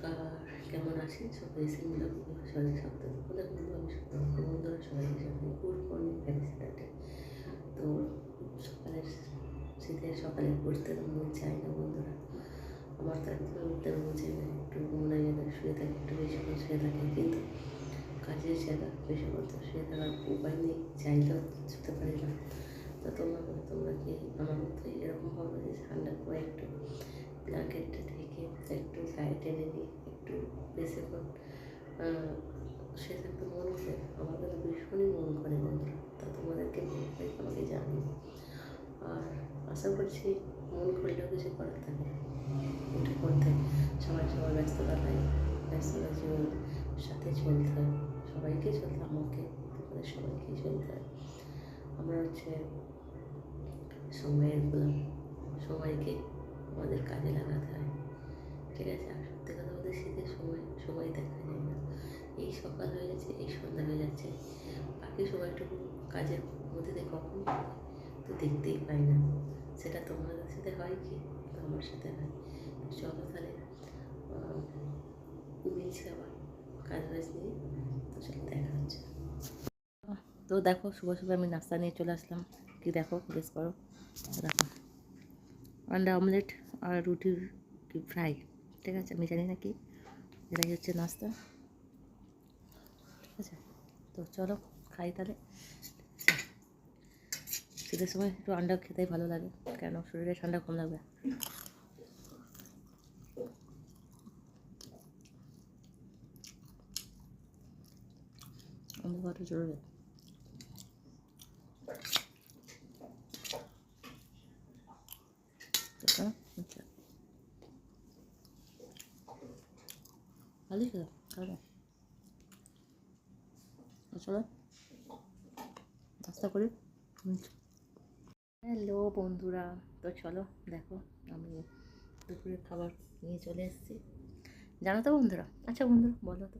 নমস্কার কেমন আছেন সবাই সিঙ্গল সবাই সপ্তাহ বলে বলব আমি সবাই বন্ধুরা সবাইকে সবাই গুড মর্নিং হ্যাপি তো সকালের শীতের সকালে পড়তে তো মন চায় না বন্ধুরা আমার তো একদম উঠতে মন চায় না একটু মনে হয় যেন শুয়ে থাকি একটু বেশিক্ষণ শুয়ে থাকি কিন্তু কাজের জায়গা বেশি করতে শুয়ে থাকার উপায় নেই চাইলেও ছুটতে পারি না তো তোমরা বলো, তোমরা কি আমার মতো এরকম হবে যে ঠান্ডা করে একটু ব্ল্যাঙ্কেটটা ঢেকে একটু গায়ে টেনে নিয়ে একটু বেশিক্ষণ সে থাকতে মন করে আমার কিন্তু ভীষণই মন করে বন্ধুরা, তা তোমাদেরকে মন করে আমাকে জানি আর আশা করছি মন করলেও কিছু করার থাকে এটা করতে সবাই সবার ব্যস্ততায় ব্যস্ততা জীবন সাথে চলতে হয়, সবাইকে চলতে আমাকে, তোমাদের সবাইকেই চলতে হয়। আমরা হচ্ছে সময়ের গোলাম সময়কে আমাদের কাজে লাগাতে হয়। ঠিক আছে, আর সত্যি কথা বলতে শীতের সময় সময় দেখা যায় না। এই সকাল হয়ে যাচ্ছে এই সন্ধ্যা হয়ে যাচ্ছে। বাকি সময়টুকু কাজের মধ্যে কখন তো দেখতেই পাই না। সেটা তোমাদের সাথে হয় কি? আমার সাথে হয়। চলো তাহলে মিলছে আবার কাজ বাজ নিয়ে। তো চলো, দেখা হচ্ছে। তো দেখো, শুভ শুভ আমি নাস্তা নিয়ে চলে আসলাম। কি দেখো গেস করো। দেখো আন্ডা অমলেট আর রুটির কি ফ্রাই ঠিক আছে? আমি জানি না কি। এটাই হচ্ছে নাস্তা। ঠিক আছে? তো চলো, খাই তাহলে। শীতের সময় একটু আন্ডা খেতেই ভালো লাগে, কেন? শরীরে ঠান্ডা কম লাগবে। আমাদের জরুরি আচ্ছা আচ্ছা খাবে চলো নাস্তা করি হ্যালো বন্ধুরা তো চলো দেখো আমি দুপুরের খাবার নিয়ে চলে এসেছি। জানো তো বন্ধুরা? আচ্ছা বন্ধুরা বলো তো।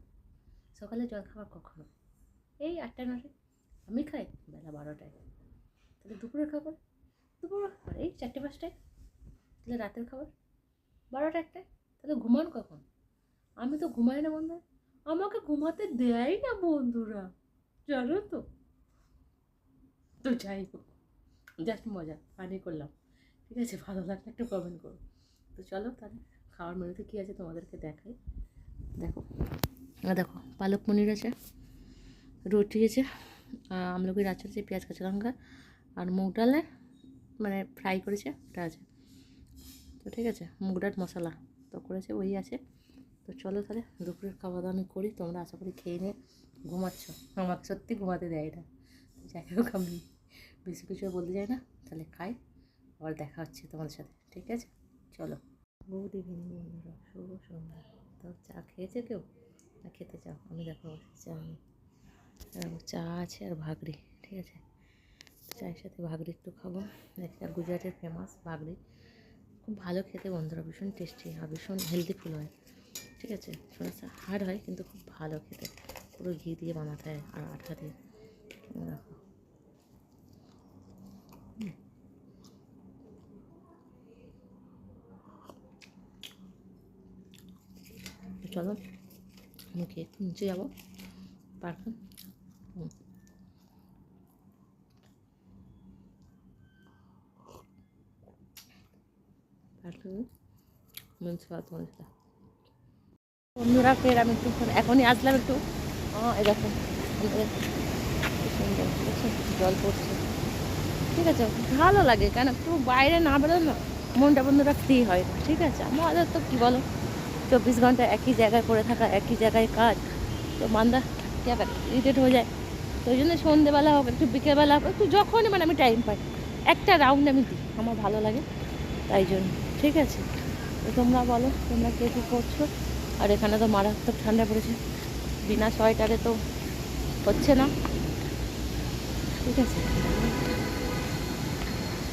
সকালে জল খাবার কখনো? এই আটটা নটায় আমি খাই বেলা বারোটায়। তাহলে দুপুরের খাবার? দুপুরের খাবার? এই চারটে পাঁচটায়। তাহলে রাতের খাবার? বারোটা একটায়? তাহলে ঘুমান কখন? আমি তো ঘুমাই না বন্ধু। আমাকে ঘুমাতে দেয় না বন্ধুরা। জানো তো। তো যাই হোক জাস্ট মজা পানি করলাম। ঠিক আছে ভালো লাগলে একটু কমেন্ট করো। তো চলো তাহলে খাওয়ার মেনুতে কী আছে তোমাদেরকে দেখাই। দেখো দেখো পালক পনির আছে রুটি আছে আহ, আমলকি রাখা আছে পেঁয়াজ কাঁচা লঙ্কা আর মুগ ডালে মানে ফ্রাই করেছে ওটা আছে। তো ঠিক আছে মুগ ডাল মশলা তো করেছে ওই আছে। তো চলো তাহলে দুপুরের খাওয়া দাওয়া আমি করি, তোমরা আশা করি খেয়ে নিয়ে ঘুমাচ্ছ। আমাকে সত্যি ঘুমাতে দেয় এটা যাই হোক, আমি বেশি কিছু বলতে যাই না। তাহলে খাই, আবার দেখা হচ্ছে তোমাদের সাথে, ঠিক আছে? চলো। গুড ইভিনিং বন্ধুরা শুভ সন্ধ্যা। তো চা খেয়েছে কেউ? না, খেতে চাও? আমি দেখো চা আমি চা আছে আর ভাগরি ঠিক আছে? চায়ের সাথে ভাগরি একটু খাব। এটা গুজরাটের ফেমাস ভাগরি খুব ভালো খেতে, বন্ধুরা, ভীষণ টেস্টি আর ভীষণ হেলদি ফুল হয় ঠিক আছে? ছোটো হার্ড হয় কিন্তু খুব ভালো খেতে। পুরো ঘি দিয়ে বানাতে হয় আর আঠা দিয়ে। দেখো। চলো, মুখে একটু নিচে যাব। পার্কে। পার্কে মনসা তোমার সাথে। বন্ধুরা, ফের আমি একটু এখনই আসলাম একটু। দেখছ? জল পড়ছে। ঠিক আছে, ভালো লাগে কেন? একটু বাইরে না বেরোলে না মনটা বন্ধুরা ফ্রি হয়। ঠিক আছে, আমাদের তো কী বলো? চব্বিশ ঘণ্টা একই জায়গায় পড়ে থাকা, একই জায়গায় কাজ। তো মান্দা ইরিটেট হয়ে যায়। তো ওই জন্য সন্ধেবেলা হোক, একটু বিকেলবেলা হোক, একটু যখনই মানে আমি টাইম পাই, একটা রাউন্ড আমি দিই, আমার ভালো লাগে। তাই জন্য, ঠিক আছে। তো তোমরা বলো, তোমরা কে কী করছ? আর এখানে তো মারাত্মক ঠান্ডা পড়েছে। বিনা সোয়েটারে তো হচ্ছে না। ঠিক আছে।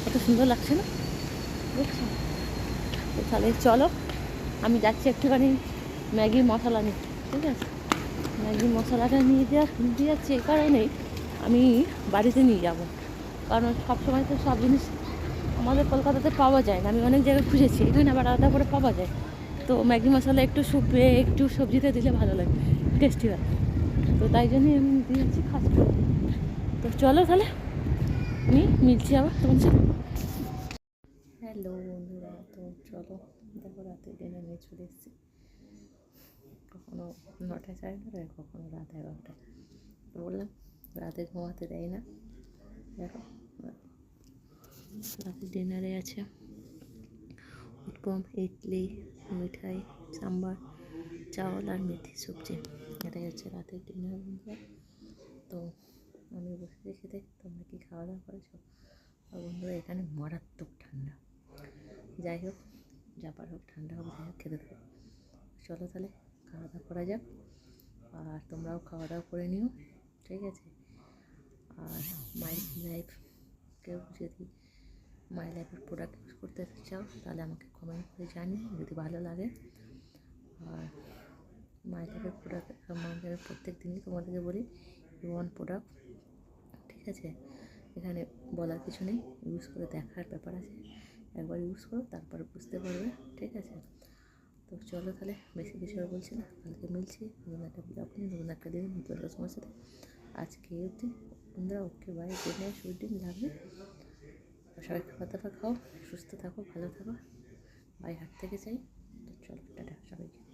কত সুন্দর লাগছে না? তো তাহলে চলো, আমি যাচ্ছি একটুখানি ম্যাগি মশলা নিতে ঠিক আছে? ম্যাগি মশলাটা নিয়ে দেওয়া দিয়ে যাচ্ছি এই কারণেই আমি বাড়িতে নিয়ে যাব। কারণ সব সময় তো সব জিনিস আমাদের কলকাতাতে পাওয়া যায় না। আমি অনেক জায়গায় খুঁজেছি, এখানে আবার আলাদা করে পাওয়া যায়। তো ম্যাগি মশলা একটু সুপে একটু সবজিতে দিলে ভালো লাগে টেস্টি হয়। তো তাই জন্যই আমি দিয়েছি খাস তো চলো তাহলে, আমি মিলছি আবার তোমার সাথে। হ্যালো বন্ধুরা, তো চলো, দেখো রাতে ডিনার নিয়ে চলে এসেছি। কখনো নটায় সাড়ে নটায়, কখনো রাত এগারোটায়। তো বললাম, রাতে ঘুমাতে দেয় না। দেখো রাতে ডিনারে আছে। উৎপম ইডলি, মিঠাই, সাম্বার, চাউল আর মেথি সবজি। এটাই হচ্ছে রাতের ডিনার বন্ধুরা। তো আমি বসে দেখ তোমরা কি খাওয়া দাওয়া করেছ? আর বন্ধুরা, এখানে মারাত্মক ঠান্ডা। যাই হোক যাবার হোক, ঠান্ডা হোক যাই হোক, খেতে থাকো। চলো তাহলে, খাওয়া দাওয়া করা যাক। আর তোমরাও খাওয়া দাওয়া করে নিও, ঠিক আছে? আর মাই লাইফ কেউ যদি মাই লাইফের প্রোডাক্ট ইউজ করতে চাও, তাহলে আমাকে কমেন্ট করে জানিও, যদি ভালো লাগে। আর মাই লাইফের প্রোডাক্ট মাই লাইফের প্রত্যেক দিনই তোমাদেরকে বলি ওয়ান প্রোডাক্ট ঠিক আছে? এখানে বলার কিছু নেই ইউজ করে দেখার ব্যাপার আছে। একবার ইউজ করো, তারপরে বুঝতে পারবে, ঠিক আছে? তো চলো তাহলে, বেশি কিছু আর বলছি না, কালকে মিলছি, নতুন একটা ব্লগ নিয়ে, নতুন একটা দিন, নতুন একটা সাথে। আজকে অবধি, বন্ধুরা ওকে বাই গুড নাইট শুড দিন লাগবে সবাই খাবার দাবার খাও, সুস্থ থাকো, ভালো থাকো। বাই হাট থেকে চাই চলো, টাটা সবাইকে।